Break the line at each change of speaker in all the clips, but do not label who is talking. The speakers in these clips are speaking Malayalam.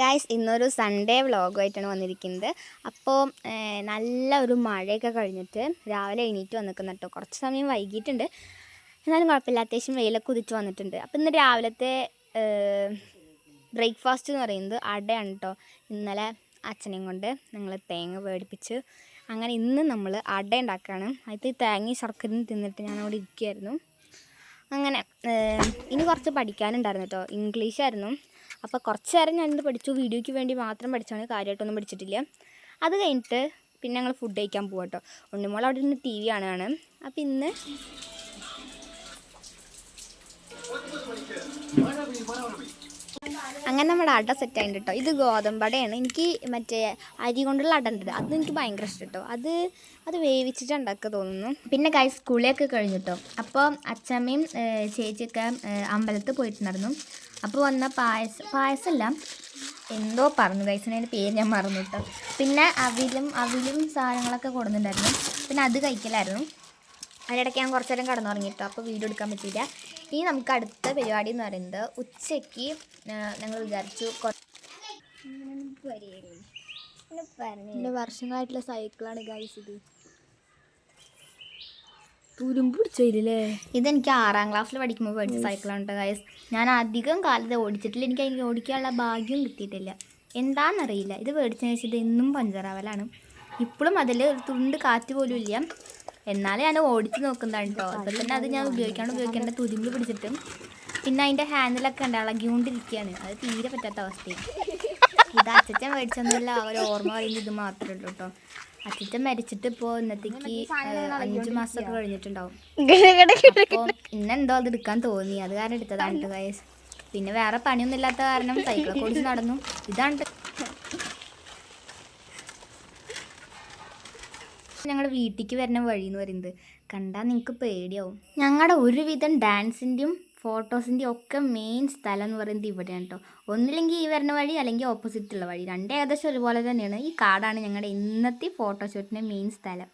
ഗായ്സ് ഇന്നൊരു സൺഡേ വ്ളോഗുമായിട്ടാണ് വന്നിരിക്കുന്നത്. അപ്പോൾ നല്ല ഒരു മഴയൊക്കെ കഴിഞ്ഞിട്ട് രാവിലെ എണീറ്റ് വന്നിരിക്കുന്ന കേട്ടോ കുറച്ച് സമയം വൈകിട്ടുണ്ട് എന്നാലും കുഴപ്പമില്ല. അത്യാവശ്യം വെയിലൊക്കെ ഉദിച്ച് വന്നിട്ടുണ്ട്. അപ്പോൾ ഇന്ന് രാവിലത്തെ ബ്രേക്ക്ഫാസ്റ്റ് എന്ന് പറയുന്നത് അടയാണ് കേട്ടോ ഇന്നലെ അച്ഛനെയും കൊണ്ട് ഞങ്ങൾ തേങ്ങ പേടിപ്പിച്ച് അങ്ങനെ ഇന്ന് നമ്മൾ അട ഉണ്ടാക്കുകയാണ്. അതിൽ തേങ്ങയും ശർക്കരയും തിന്നിട്ട് ഞാൻ അവിടെ ഇരിക്കുകയായിരുന്നു. അങ്ങനെ ഇനി കുറച്ച് പഠിക്കാനുണ്ടായിരുന്നു കേട്ടോ ഇംഗ്ലീഷായിരുന്നു അപ്പോൾ കുറച്ച് നേരം ഞാനിത് പഠിച്ചു. വീഡിയോയ്ക്ക് വേണ്ടി മാത്രം പഠിച്ചാണ് കാര്യമായിട്ടൊന്നും പഠിച്ചിട്ടില്ല. അത് കഴിഞ്ഞിട്ട് പിന്നെ ഞങ്ങൾ ഫുഡ് കഴിക്കാൻ പോകാം കേട്ടോ ഉണ്ണിമോൾ അവിടെ നിന്ന് ടി വി കാണുകയാണ് അപ്പോൾ ഇന്ന് അങ്ങനെ നമ്മുടെ അട സെറ്റ് ആയിട്ട് കേട്ടോ ഇത് ഗോതമ്പടയാണ്. എനിക്ക് മറ്റേ അരി കൊണ്ടുള്ള അട ഉണ്ട് അത് എനിക്ക് ഭയങ്കര ഇഷ്ടം കേട്ടോ അത് അത് വേവിച്ചിട്ട് ഉണ്ടാക്കുക തോന്നുന്നു. പിന്നെ കൈ സ്കൂളിലൊക്കെ കഴിഞ്ഞിട്ടോ അപ്പോൾ അച്ഛമ്മയും ചേച്ചിയൊക്കെ അമ്പലത്തിൽ പോയിട്ടുണ്ടായിരുന്നു. അപ്പോൾ വന്ന പായസം പായസമല്ല എന്തോ പറഞ്ഞു കഴിച്ചതിന്റെ പേര് ഞാൻ മറന്നു പിന്നെ അവിലും അവിലും സാധനങ്ങളൊക്കെ കൊടുത്തിട്ടുണ്ടായിരുന്നു. പിന്നെ അത് കഴിക്കലായിരുന്നു. അതിനിടയ്ക്ക് ഞാൻ കുറച്ച് നേരം കിടന്നുറങ്ങിട്ടോ അപ്പോൾ വീഡിയോ എടുക്കാൻ പറ്റിയില്ല. ഇനി നമുക്ക് അടുത്ത പരിപാടി എന്ന് പറയുന്നത് ഉച്ചയ്ക്ക് ഞങ്ങൾ വിചാരിച്ചു
വർഷങ്ങളായിട്ടുള്ള സൈക്കിളാണ് ഗൈസ് ഇത്. തുരുമ്പ് പിടിച്ചില്ലേ
ഇതെനിക്ക് ആറാം ക്ലാസ്സിൽ പഠിക്കുമ്പോൾ പഠിച്ച സൈക്കിളാണ് കേട്ടോ ഗൈസ് ഞാൻ അധികം കാലത്ത് ഓടിച്ചിട്ടില്ല. എനിക്ക് അതിന് ഓടിക്കാനുള്ള ഭാഗ്യം കിട്ടിയിട്ടില്ല. എന്താണെന്നറിയില്ല. ഇത് മേടിച്ചു വെച്ചിട്ട് ഇന്നും പഞ്ചറാവലാണ് ഇപ്പോഴും അതിൽ ഒരു തുണ്ട് കാറ്റ് പോലും ഇല്ല. എന്നാലും ഞാൻ ഓടിച്ച് നോക്കുന്നതാണ് കേട്ടോ അതുപോലെ തന്നെ അത് ഞാൻ ഉപയോഗിക്കാണ്ട് ഉപയോഗിക്കേണ്ട തുരുമ്പ് പിടിച്ചിട്ടും. പിന്നെ അതിന്റെ ഹാൻഡിലൊക്കെ ഉണ്ട് ഇളകിക്കൊണ്ടിരിക്കുകയാണ് അത് തീരെ പറ്റാത്ത അവസ്ഥയാണ് ഇത് അച്ഛൻ മേടിച്ചൊന്നുമില്ല അവർ ഓർമ്മ പറയുന്നത് ഇത് മാത്രമേ ഉള്ളൂ കേട്ടോ അച്ഛൻ മരിച്ചിട്ട് ഇപ്പോ ഇന്നത്തേക്ക് അഞ്ചു മാസം മാസമൊക്കെ കഴിഞ്ഞിട്ടുണ്ടാവും. അപ്പോൾ ഇന്നെന്തോ അത് എടുക്കാൻ തോന്നി. അത് കാരണം എടുത്തതാണ് ഗൈസ് പിന്നെ വേറെ പണിയൊന്നും ഇല്ലാത്ത കാരണം സൈക്കിൾ ഓടിച്ച് നടന്നു. ഇതാണ്. ഞങ്ങളുടെ വീട്ടിലേക്ക് വരുന്ന വഴി എന്ന് പറയുന്നത്. കണ്ടാൽ നിങ്ങൾക്ക് പേടിയാവും. ഞങ്ങളുടെ ഒരുവിധം ഡാൻസിന്റെയും ഫോട്ടോസിന്റെയും ഒക്കെ മെയിൻ സ്ഥലം എന്ന് പറയുന്നത് ഇവിടെയാണ് കേട്ടോ ഒന്നില്ലെങ്കിൽ ഈ വരുന്ന വഴി അല്ലെങ്കിൽ ഓപ്പോസിറ്റുള്ള വഴി. രണ്ട് ഏകദേശം ഒരുപോലെ തന്നെയാണ്. ഈ കാടാണ് ഞങ്ങളുടെ ഇന്നത്തെ ഫോട്ടോഷൂട്ടിന്റെ മെയിൻ സ്ഥലം.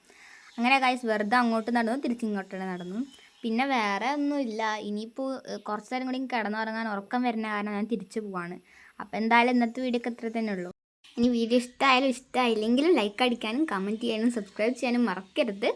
അങ്ങനെ കായ്സ് വെറുതെ അങ്ങോട്ട് നടന്നു തിരിച്ചിങ്ങോട്ട് നടന്നു. പിന്നെ വേറെ ഒന്നുമില്ല ഇനിയിപ്പോൾ കുറച്ച് നേരം കൂടി കിടന്നുറങ്ങാൻ ഉറക്കം വരുന്ന കാരണം ഞാൻ തിരിച്ചു പോവാണ്. അപ്പോൾ എന്തായാലും ഇന്നത്തെ വീഡിയോ ഒക്കെ ഇത്ര തന്നെ ഉള്ളൂ. ഇനി വീഡിയോ ഇഷ്ടമായാലും ഇഷ്ടമായില്ലെങ്കിലും ലൈക്ക് അടിക്കാനും കമന്റ് ചെയ്യാനും സബ്സ്ക്രൈബ് ചെയ്യാനും മറക്കരുത്.